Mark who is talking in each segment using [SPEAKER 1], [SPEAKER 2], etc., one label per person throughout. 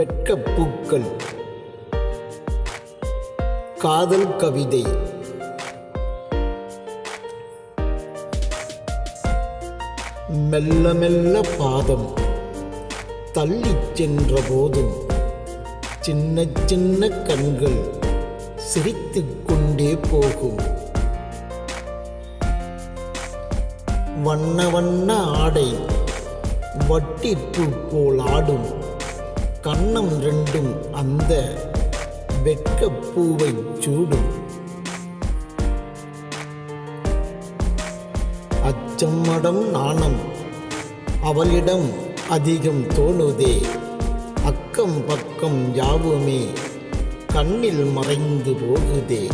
[SPEAKER 1] வெட்கப்பூக்கள் காதல் கவிதை. மெல்ல மெல்ல பாதம் தள்ளி சென்ற போதும் சின்ன சின்ன கண்கள் சிரித்து கொண்டே போகும். வண்ண வண்ண ஆடை வட்டிற்பு போல் ஆடும் கண்ணம் ரெண்டும் அந்த வெட்கப் பூவைச் சூடும். அச்சம் மடம் நாணம் அவளிடம் அதிகம் தோணுதே. அக்கம் பக்கம் யாவுமே கண்ணில் மறைந்து போகுதே.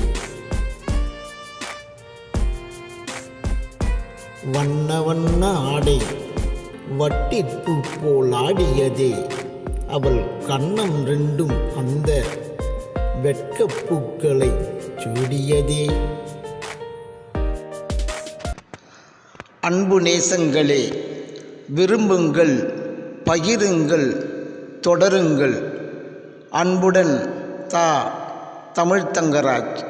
[SPEAKER 1] வண்ண வண்ண ஆடை வட்டிற்பூ போல் ஆடியதே. அவள் கண்ணம் ரெண்டும் அந்த வெட்கப்பூக்களை சூடியதே. அன்பு நேசங்களே விரும்புங்கள் பகிருங்கள் தொடருங்கள். அன்புடன் தா தமிழ்தங்கராஜ்